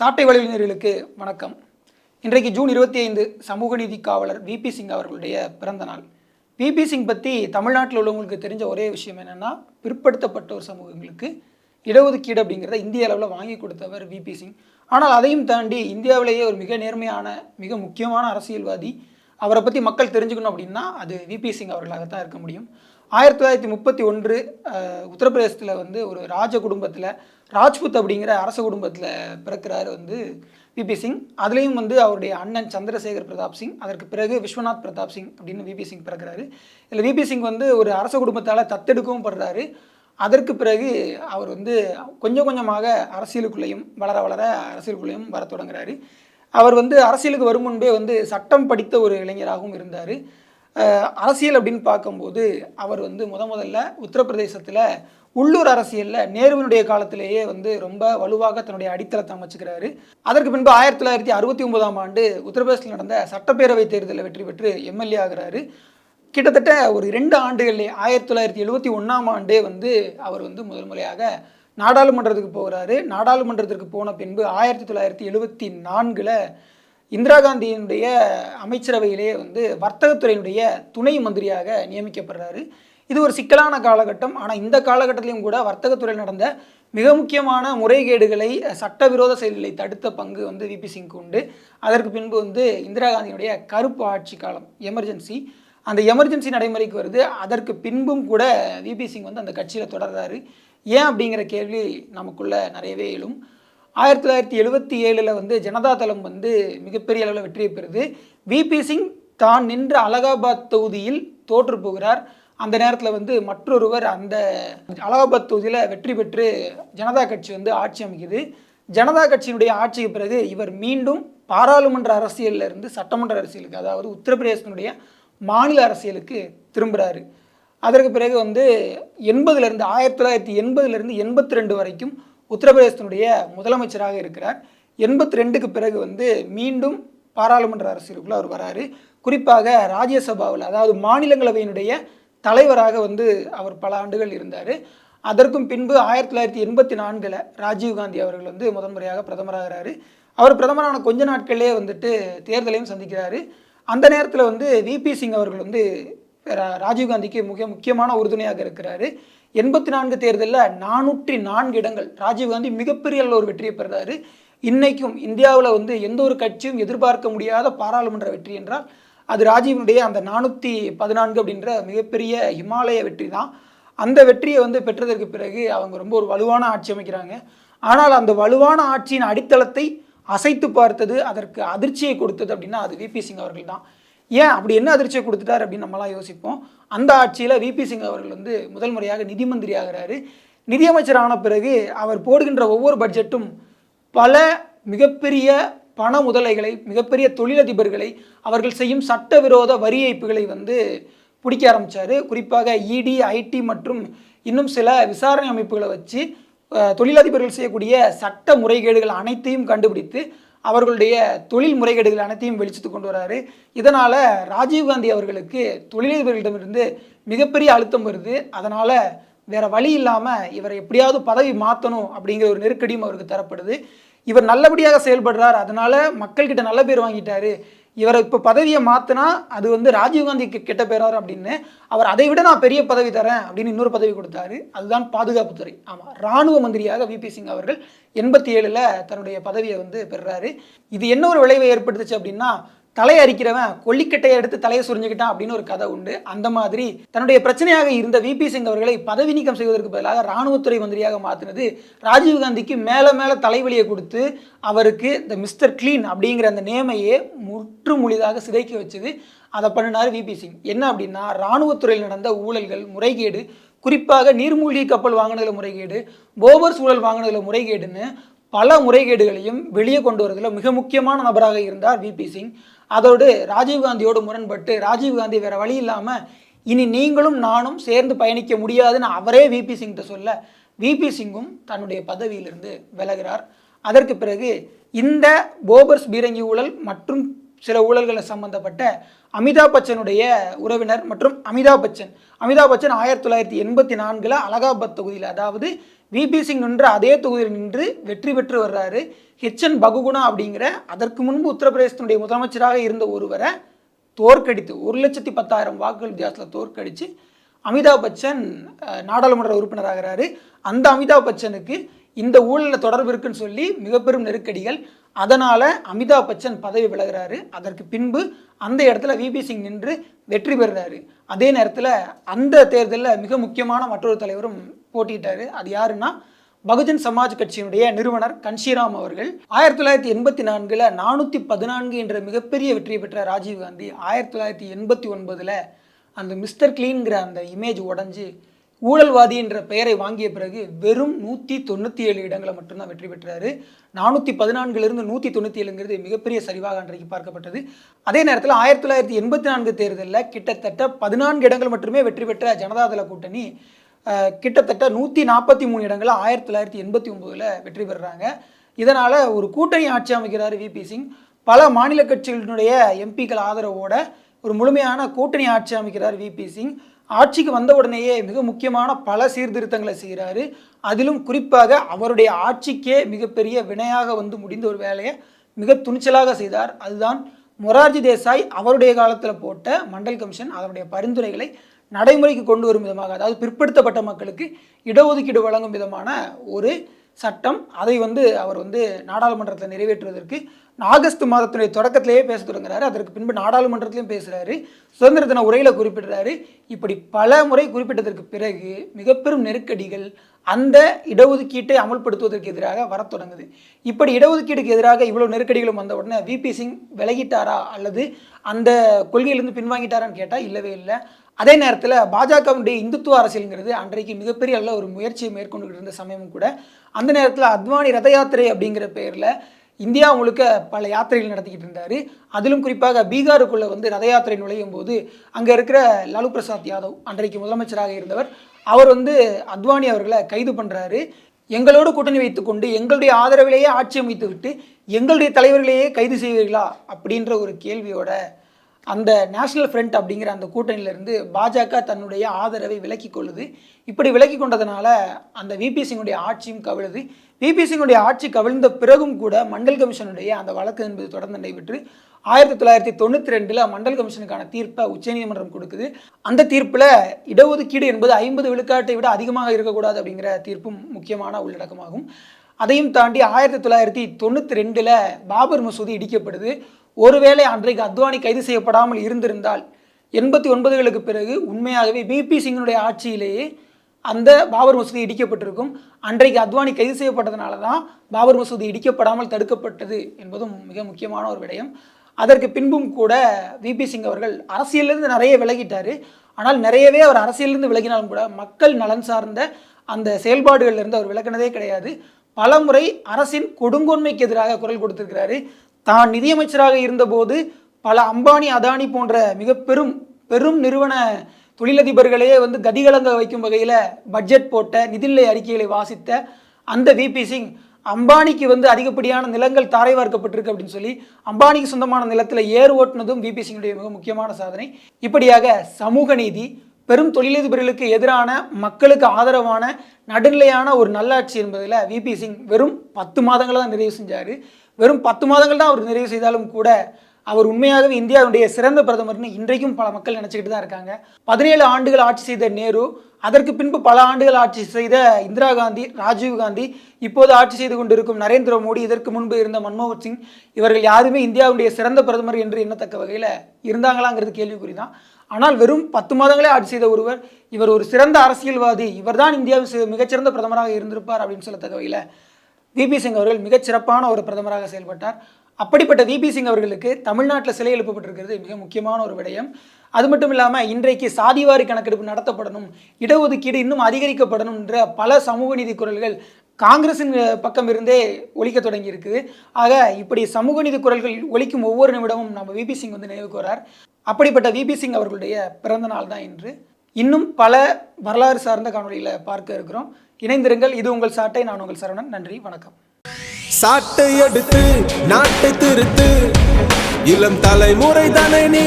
சாட்டை வலைஞர்களுக்கு வணக்கம். இன்றைக்கு ஜூன் இருபத்தி ஐந்து சமூக நீதி காவலர் விபி சிங் அவர்களுடைய பிறந்த நாள். விபி சிங் பற்றி தமிழ்நாட்டில் உள்ளவங்களுக்கு தெரிஞ்ச ஒரே விஷயம் என்னென்னா பிற்படுத்தப்பட்ட ஒரு சமூகங்களுக்கு இடஒதுக்கீடு அப்படிங்கிறத இந்திய அளவில் வாங்கி கொடுத்தவர் விபி சிங். ஆனால் அதையும் தாண்டி இந்தியாவிலேயே ஒரு மிக நேர்மையான மிக முக்கியமான அரசியல்வாதி அவரை பற்றி மக்கள் தெரிஞ்சுக்கணும் அப்படின்னா அது விபி சிங் அவர்களாகத்தான் இருக்க முடியும். ஆயிரத்தி தொள்ளாயிரத்தி முப்பத்தி ஒன்று உத்தரப்பிரதேசத்தில் வந்து ஒரு ராஜ குடும்பத்தில் ராஜ்புத் அப்படிங்கிற அரச குடும்பத்தில் பிறக்கிறார் வந்து விபி சிங் அதுலேயும் வந்து அவருடைய அண்ணன் சந்திரசேகர் பிரதாப் சிங். அதற்கு பிறகு விஸ்வநாத் பிரதாப் சிங் அப்படின்னு விபி சிங் பிறக்கிறாரு. இதில் விபி சிங் வந்து ஒரு அரச குடும்பத்தால் தத்தெடுக்கவும் படுறாரு. அதற்கு பிறகு அவர் வந்து கொஞ்சம் கொஞ்சமாக அரசியலுக்குள்ளேயும் வளர வளர அரசியலுக்குள்ளேயும் வர தொடங்குறாரு. அவர் வந்து அரசியலுக்கு வரும் முன்பே வந்து சட்டம் படித்த ஒரு இளைஞராகவும் இருந்தார். அரசியல் அப்படின்னு பார்க்கும்போது அவர் வந்து முத முதல்ல உத்தரப்பிரதேசத்தில் உள்ளூர் அரசியலில் நேருவினுடைய காலத்திலேயே வந்து ரொம்ப வலுவாக தன்னுடைய அடித்தளத்தை அமைச்சுக்கிறாரு. அதற்கு பின்பு ஆயிரத்தி தொள்ளாயிரத்தி அறுபத்தி ஒன்பதாம் ஆண்டு உத்தரப்பிரதேசத்தில் நடந்த சட்டப்பேரவை தேர்தலில் வெற்றி பெற்று எம்எல்ஏ ஆகிறாரு. கிட்டத்தட்ட ஒரு ரெண்டு ஆண்டுகள்லேயே ஆயிரத்தி தொள்ளாயிரத்தி எழுபத்தி ஒன்றாம் ஆண்டே வந்து அவர் வந்து முதல் முறையாக நாடாளுமன்றத்துக்கு போகிறாரு நாடாளுமன்றத்திற்கு போன பின்பு ஆயிரத்தி தொள்ளாயிரத்தி எழுபத்தி நான்கில் இந்திரா காந்தியினுடைய அமைச்சரவையிலே வந்து வர்த்தகத்துறையினுடைய துணை மந்திரியாக நியமிக்கப்படுறாரு. இது ஒரு சிக்கலான காலகட்டம். ஆனால் இந்த காலகட்டத்திலையும் கூட வர்த்தகத்துறையில் நடந்த மிக முக்கியமான முறைகேடுகளை சட்டவிரோத செயல்களை தடுத்த பங்கு வந்து விபி சிங்க்கு உண்டு. அதற்கு பின்பு வந்து இந்திரா காந்தியினுடைய கருப்பு ஆட்சி காலம் எமர்ஜென்சி. அந்த எமர்ஜென்சி நடைமுறைக்கு வருது. அதற்கு பின்பும் கூட விபி சிங் வந்து அந்த கட்சியில் தொடர்றாரு. ஏன் அப்படிங்கிற கேள்வி நமக்குள்ளே நிறையவே எழும். ஆயிரத்தி தொள்ளாயிரத்தி எழுபத்தி ஏழில் வந்து ஜனதா தளம் வந்து மிகப்பெரிய அளவில் வெற்றியை பெறுது. விபி சிங் தான் நின்ற அலகாபாத் தொகுதியில் தோற்று போகிறார். அந்த நேரத்தில் வந்து மற்றொருவர் அந்த அலகாபாத் தொகுதியில் வெற்றி பெற்று ஜனதா கட்சி வந்து ஆட்சி அமைக்குது. ஜனதா கட்சியினுடைய ஆட்சிக்கு பிறகு இவர் மீண்டும் பாராளுமன்ற அரசியலில் இருந்து சட்டமன்ற அரசியலுக்கு அதாவது உத்தரப்பிரதேசத்தினுடைய மாநில அரசியலுக்கு திரும்புகிறாரு அதற்கு பிறகு வந்து எண்பதுலேருந்து ஆயிரத்தி தொள்ளாயிரத்தி எண்பதுலேருந்து எண்பத்தி ரெண்டு வரைக்கும் உத்தரப்பிரதேசத்தினுடைய முதலமைச்சராக இருக்கிறார். எண்பத்தி ரெண்டுக்கு பிறகு வந்து மீண்டும் பாராளுமன்ற அரசியலுக்குள்ள அவர் வராரு. குறிப்பாக ராஜ்யசபாவில் அதாவது மாநிலங்களவையினுடைய தலைவராக வந்து அவர் பல ஆண்டுகள் இருந்தார். அதற்கும் பின்பு ஆயிரத்தி தொள்ளாயிரத்தி எண்பத்தி நான்கில் ராஜீவ்காந்தி அவர்கள் வந்து முதன்முறையாக பிரதமராகிறாரு. அவர் பிரதமரான கொஞ்ச நாட்களே வந்துட்டு தேர்தலையும் சந்திக்கிறாரு. அந்த நேரத்தில் வந்து விபி சிங் அவர்கள் வந்து ராஜீவ்காந்திக்கு மிக முக்கியமான உறுதுணையாக இருக்கிறாரு. எண்பத்தி நான்கு தேர்தலில் நானூற்றி நான்கு இடங்கள். ராஜீவ்காந்தி மிகப்பெரிய அளவில் ஒரு வெற்றியை பெறுறாரு. இன்னைக்கும் இந்தியாவில் வந்து எந்த ஒரு கட்சியும் எதிர்பார்க்க முடியாத பாராளுமன்ற வெற்றி என்றால் அது ராஜீவனுடைய அந்த நானூற்றி பதினான்கு அப்படின்ற மிகப்பெரிய இமாலய வெற்றி தான். அந்த வெற்றியை வந்து பெற்றதற்கு பிறகு அவங்க ரொம்ப ஒரு வலுவான ஆட்சி அமைக்கிறாங்க. ஆனால் அந்த வலுவான ஆட்சியின் அடித்தளத்தை அசைத்து பார்த்தது அதற்கு அதிர்ச்சியை கொடுத்தது அப்படின்னா அது விபி சிங் அவர்கள் தான். ஏன் அப்படி என்ன அதிர்ச்சியை கொடுத்துட்டார் அப்படின்னு நம்மளாம் யோசிப்போம். அந்த ஆட்சியில் விபி சிங் அவர்கள் வந்து முதல் முறையாக நிதி மந்திரி ஆகிறாரு. நிதியமைச்சர் ஆன பிறகு அவர் போடுகின்ற ஒவ்வொரு பட்ஜெட்டும் பல மிகப்பெரிய பண முதலைகளை மிகப்பெரிய தொழிலதிபர்களை அவர்கள் செய்யும் சட்டவிரோத வரி ஏய்ப்புகளை வந்து பிடிக்க ஆரம்பித்தார் குறிப்பாக இடி ஐடி மற்றும் இன்னும் சில விசாரணை அமைப்புகளை வச்சு தொழிலதிபர்கள் செய்யக்கூடிய சட்ட முறைகேடுகள் அனைத்தையும் கண்டுபிடித்து அவர்களுடைய தொழில் முறைகேடுகள் அனைத்தையும் வெளிச்சத்து கொண்டு வராரு. இதனால் ராஜீவ்காந்தி அவர்களுக்கு தொழிலதிபர்களிடமிருந்து மிகப்பெரிய அழுத்தம் வருது. அதனால் வேற வழி இல்லாமல் இவரை எப்படியாவது பதவி மாற்றணும் அப்படிங்கிற ஒரு நெருக்கடியும் அவருக்கு தரப்படுது. இவர் நல்லபடியாக செயல்படுறார். அதனால் மக்கள்கிட்ட நல்ல பேர் வாங்கிட்டாரு. இவரை இப்போ பதவியை மாற்றினா அது வந்து ராஜீவ்காந்திக்கு கெட்ட பேரார் அப்படின்னு அவர் அதை விட நான் பெரிய பதவி தரேன் அப்படின்னு இன்னொரு பதவி கொடுத்தாரு. அதுதான் பாதுகாப்புத்துறை ஆமாம் ராணுவ மந்திரியாக விபி சிங் அவர்கள் எண்பத்தி ஏழில் தன்னுடைய பதவியை வந்து பெறுறாரு. இது என்ன ஒரு விளைவை ஏற்படுத்துச்சு அப்படின்னா தலை அரிக்கிறவன் கொல்லிக்கட்டையை எடுத்து தலையை சுரிஞ்சுக்கிட்டான் அப்படின்னு ஒரு கதை உண்டு. அந்த மாதிரி தன்னுடைய பிரச்சனையாக இருந்த விபி சிங் அவர்களை பதவி நீக்கம் செய்வதற்கு பதிலாக ராணுவத்துறை மந்திரியாக மாற்றினது ராஜீவ்காந்திக்கு மேலே மேலே தலைவலியை கொடுத்து அவருக்கு இந்த மிஸ்டர் கிளீன் அப்படிங்கிற அந்த நேமையே முற்று முழிதாக சிதைக்க வச்சது. அதை பண்ணினார் விபி சிங். என்ன அப்படின்னா இராணுவத்துறையில் நடந்த ஊழல்கள் முறைகேடு குறிப்பாக நீர்மூழ்கி கப்பல் வாங்கினதில் முறைகேடு போபர் சூழல் வாங்கினதில் முறைகேடுன்னு பல முறைகேடுகளையும் வெளியே கொண்டு வரதில் மிக முக்கியமான நபராக இருந்தார் விபி சிங். அதோடு ராஜீவ்காந்தியோடு முரண்பட்டு ராஜீவ்காந்தி வேற வழி இல்லாமல் இனி நீங்களும் நானும் சேர்ந்து பயணிக்க முடியாதுன்னு அவரே விபி சிங்கிட்ட சொல்ல விபி சிங்கும் தன்னுடைய பதவியிலிருந்து விலகிறார். அதற்கு பிறகு இந்த போபர்ஸ் பீரங்கி ஊழல் மற்றும் சில ஊழல்களை சம்பந்தப்பட்ட அமிதாப் பச்சனுடைய உறவினர் மற்றும் அமிதாப் பச்சன். அமிதாப் பச்சன் ஆயிரத்தி தொள்ளாயிரத்தி எண்பத்தி நான்கில் அலகாபாத் தொகுதியில் அதாவது விபி சிங் நின்று அதே தொகுதியில் நின்று வெற்றி பெற்று வர்றாரு. ஹெச்என் பகுகுணா அப்படிங்கிற அதற்கு முன்பு உத்தரப்பிரதேசத்தினுடைய முதலமைச்சராக இருந்த ஒருவரை தோற்கடித்து ஒரு லட்சத்தி பத்தாயிரம் வாக்குகள் வித்தியாசத்தில் தோற்கடித்து அமிதாப் பச்சன் நாடாளுமன்ற உறுப்பினராகிறாரு. அந்த அமிதாப் பச்சனுக்கு இந்த ஊழலில் தொடர்பு இருக்குன்னு சொல்லி மிக பெரும் நெருக்கடிகள். அதனால் அமிதாப் பச்சன் பதவி விலகிறாரு. அதற்கு பின்பு அந்த இடத்துல விபி சிங் நின்று வெற்றி பெறுறாரு. அதே நேரத்தில் அந்த தேர்தலில் மிக முக்கியமான மற்றொரு தலைவரும் போட்டியிட்டார். அது யாருன்னா பகுஜன் சமாஜ் கட்சியினுடைய நிறுவனர் கன்ஷிராம் அவர்கள் ஆயிரத்தி தொள்ளாயிரத்தி எண்பத்தி நான்கில் நானூற்றி பதினான்கு என்ற மிகப்பெரிய வெற்றியை பெற்ற ராஜீவ் காந்தி ஆயிரத்தி தொள்ளாயிரத்தி எண்பத்தி ஒன்பதில் அந்த மிஸ்டர் கிளீன்கிற அந்த இமேஜ் உடைஞ்சு ஊழல்வாதி என்ற பெயரை வாங்கிய பிறகு வெறும் நூற்றி தொண்ணூற்றி ஏழு இடங்களை மட்டும்தான் வெற்றி பெற்றாரு. நானூற்றி பதினான்கிலிருந்து நூற்றி தொண்ணூற்றி ஏழுங்கிறது மிகப்பெரிய சரிவாக அன்றைக்கு பார்க்கப்பட்டது. அதே நேரத்தில் ஆயிரத்தி தொள்ளாயிரத்தி எண்பத்தி நான்கு தேர்தலில் கிட்டத்தட்ட பதினான்கு இடங்கள் மட்டுமே வெற்றி பெற்ற ஜனதாதள கூட்டணி கிட்டத்தட்ட நூற்றி நாற்பத்தி மூணு இடங்களில் ஆயிரத்தி தொள்ளாயிரத்தி எண்பத்தி ஒம்போதில் வெற்றி பெறுறாங்க. இதனால் ஒரு கூட்டணி ஆட்சி அமைக்கிறார் விபி சிங். பல மாநில கட்சிகளினுடைய எம்பிக்கள் ஆதரவோட ஒரு முழுமையான கூட்டணி ஆட்சி அமைக்கிறார் விபி சிங். ஆட்சிக்கு வந்த உடனேயே மிக முக்கியமான பல சீர்திருத்தங்களை செய்கிறாரு அதிலும் குறிப்பாக அவருடைய ஆட்சிக்கே மிகப்பெரிய வினையாக வந்து முடிந்த ஒரு வேலையை மிக துணிச்சலாக செய்தார். அதுதான் மொரார்ஜி தேசாய் அவருடைய காலத்தில் போட்ட மண்டல் கமிஷன் அதனுடைய பரிந்துரைகளை நடைமுறைக்கு கொண்டு வரும் விதமாக அதாவது பிற்படுத்தப்பட்ட மக்களுக்கு இடஒதுக்கீடு வழங்கும் விதமான ஒரு சட்டம் அதை வந்து அவர் வந்து நாடாளுமன்றத்தில் நிறைவேற்றுவதற்கு ஆகஸ்ட் மாதத்தினுடைய தொடக்கத்திலேயே பேச தொடங்குறாரு. அதற்கு பின்பு நாடாளுமன்றத்திலையும் பேசுகிறாரு சுதந்திர தின உரையில் குறிப்பிடுறாரு. இப்படி பல முறை குறிப்பிட்டதற்கு பிறகு மிக பெரும் நெருக்கடிகள் அந்த இடஒதுக்கீட்டை அமல்படுத்துவதற்கு எதிராக வரத் தொடங்குது. இப்படி இடஒதுக்கீடுக்கு எதிராக இவ்வளோ நெருக்கடிகளும் வந்த உடனே விபி சிங் விலகிட்டாரா அல்லது அந்த கொள்கையிலிருந்து பின்வாங்கிட்டாரான்னு கேட்டால் இல்லவே இல்லை. அதே நேரத்தில் பாஜகவுடைய இந்துத்துவ அரசியலுங்கிறது அன்றைக்கு மிகப்பெரிய அளவில் ஒரு முயற்சியை மேற்கொண்டு இருந்த சமயமும் கூட அந்த நேரத்தில் அத்வானி ரத யாத்திரை அப்படிங்கிற பெயரில் இந்தியா முழுக்க பல யாத்திரைகள் நடத்திக்கிட்டு இருந்தார். அதிலும் குறிப்பாக பீகாருக்குள்ளே வந்து ரத யாத்திரை நுழையும் போது அங்கே இருக்கிற லாலு பிரசாத் யாதவ் அன்றைக்கு முதலமைச்சராக இருந்தவர் அவர் வந்து அத்வானி அவர்களை கைது பண்ணுறாரு எங்களோடு கூட்டணி வைத்துக்கொண்டு எங்களுடைய ஆதரவிலேயே ஆட்சி அமைத்து விட்டு எங்களுடைய தலைவர்களையே கைது செய்வீர்களா அப்படின்ற ஒரு கேள்வியோட அந்த நேஷனல் ஃப்ரண்ட் அப்படிங்கிற அந்த கூட்டணியிலிருந்து பாஜக தன்னுடைய ஆதரவை விலக்கி கொள்ளுது. இப்படி விலக்கி கொண்டதுனால அந்த விபி சிங்குடைய ஆட்சியும் கவிழுது. விபி சிங்குடைய ஆட்சி கவிழ்ந்த பிறகும் கூட மண்டல் கமிஷனுடைய அந்த வழக்கு என்பது தொடர்ந்து நடைபெற்று ஆயிரத்தி தொள்ளாயிரத்தி தொண்ணூற்றி ரெண்டில் மண்டல் கமிஷனுக்கான தீர்ப்பை உச்சநீதிமன்றம் கொடுக்குது. அந்த தீர்ப்பில் இடஒதுக்கீடு என்பது ஐம்பது விழுக்காட்டை விட அதிகமாக இருக்கக்கூடாது அப்படிங்கிற தீர்ப்பும் முக்கியமான உள்ளடக்கமாகும். அதையும் தாண்டி ஆயிரத்தி தொள்ளாயிரத்தி தொண்ணூற்றி ரெண்டில் பாபர் மசூதி இடிக்கப்படுது. ஒருவேளை அன்றைக்கு அத்வானி கைது செய்யப்படாமல் இருந்திருந்தால் எண்பத்தி ஒன்பதுகளுக்கு பிறகு உண்மையாகவே பிபி சிங்கினுடைய ஆட்சியிலேயே அந்த பாபர் மசூதி இடிக்கப்பட்டிருக்கும். அன்றைக்கு அத்வானி கைது செய்யப்பட்டதுனால தான் பாபர் மசூதி இடிக்கப்படாமல் தடுக்கப்பட்டது என்பதும் மிக முக்கியமான ஒரு விடயம். அதற்கு பின்பும் கூட விபி சிங் அவர்கள் அரசியலிருந்து நிறைய விலகிட்டார். ஆனால் நிறையவே அவர் அரசியலிருந்து விலகினாலும் கூட மக்கள் நலன் சார்ந்த அந்த செயல்பாடுகளிலிருந்து அவர் விலகினதே கிடையாது. பலமுறை அரசின் கொடுங்கோன்மைக்கு எதிராக குரல் கொடுத்திருக்கிறாரு. தான் நிதியமைச்சராக இருந்தபோது பல அம்பானி அதானி போன்ற மிக பெரும் பெரும் நிறுவன தொழிலதிபர்களே வந்து கதிகலங்க வைக்கும் வகையில் பட்ஜெட் போட்ட நிதிநிலை அறிக்கைகளை வாசித்த அந்த விபி சிங் அம்பானிக்கு வந்து அதிகப்படியான நிலங்கள் தாரை வார்க்கப்பட்டிருக்கு அப்படின்னு சொல்லி அம்பானிக்கு சொந்தமான நிலத்தில் ஏர் ஓட்டுனதும் விபி சிங்குடைய மிக முக்கியமான சாதனை. இப்படியாக சமூக நீதி பெரும் தொழிலதிபர்களுக்கு எதிரான மக்களுக்கு ஆதரவான நடுநிலையான ஒரு நல்லாட்சி என்பதில் விபி சிங் வெறும் பத்து மாதங்களை தான் நிறைவு செஞ்சார். வெறும் பத்து மாதங்கள் தான் அவர் நிறைவு செய்தாலும் கூட அவர் உண்மையாகவே இந்தியாவுடைய சிறந்த பிரதமர்னு இன்றைக்கும் பல மக்கள் நினச்சிக்கிட்டு தான் இருக்காங்க. பதினேழு ஆண்டுகள் ஆட்சி செய்த நேரு அதற்கு பின்பு பல ஆண்டுகள் ஆட்சி செய்த இந்திரா காந்தி ராஜீவ் காந்தி இப்போது ஆட்சி செய்து கொண்டிருக்கும் நரேந்திர மோடி இதற்கு முன்பு இருந்த மன்மோகன் சிங் இவர்கள் யாருமே இந்தியாவுடைய சிறந்த பிரதமர் என்று எண்ணத்தக்க வகையில் இருந்தாங்களாங்கிறது கேள்விக்குறி தான் ஆனால் வெறும் பத்து மாதங்களே ஆட்சி செய்த ஒருவர் இவர் ஒரு சிறந்த அரசியல்வாதி இவர்தான் இந்தியாவின் மிகச்சிறந்த பிரதமராக இருந்திருப்பார் அப்படின்னு சொல்லத்தக்க வகையில் விபி சிங் அவர்கள் மிகச்சிறப்பான ஒரு பிரதமராக செயல்பட்டார். அப்படிப்பட்ட விபி சிங் அவர்களுக்கு தமிழ்நாட்டில் சிலை எழுப்பப்பட்டிருக்கிறது மிக முக்கியமான ஒரு விடயம். அது மட்டும் இல்லாமல் இன்றைக்கு சாதிவாரி கணக்கெடுப்பு நடத்தப்படணும் இடஒதுக்கீடு இன்னும் அதிகரிக்கப்படணும் என்ற பல சமூக நீதி குரல்கள் காங்கிரசின் பக்கம் இருந்தே ஒழிக்க தொடங்கி இருக்குது ஆக இப்படி சமூக நீதி குரல்கள் ஒழிக்கும் ஒவ்வொரு நிமிடமும் நம்ம விபி சிங் வந்து நினைவுக்கு வரார். அப்படிப்பட்ட விபி சிங் அவர்களுடைய பிறந்த நாள் தான் இன்று. இன்னும் பல வரலாறு சார்ந்த காணொளியில் பார்க்க இருக்கிறோம். இணைந்திருங்கள். இது உங்கள் சாட்டை நான் உங்கள் சரவணன். நன்றி வணக்கம். சாட்டை எடுத்து நாட்டை திருத்து. இளம் தலைமுறை தானே நீ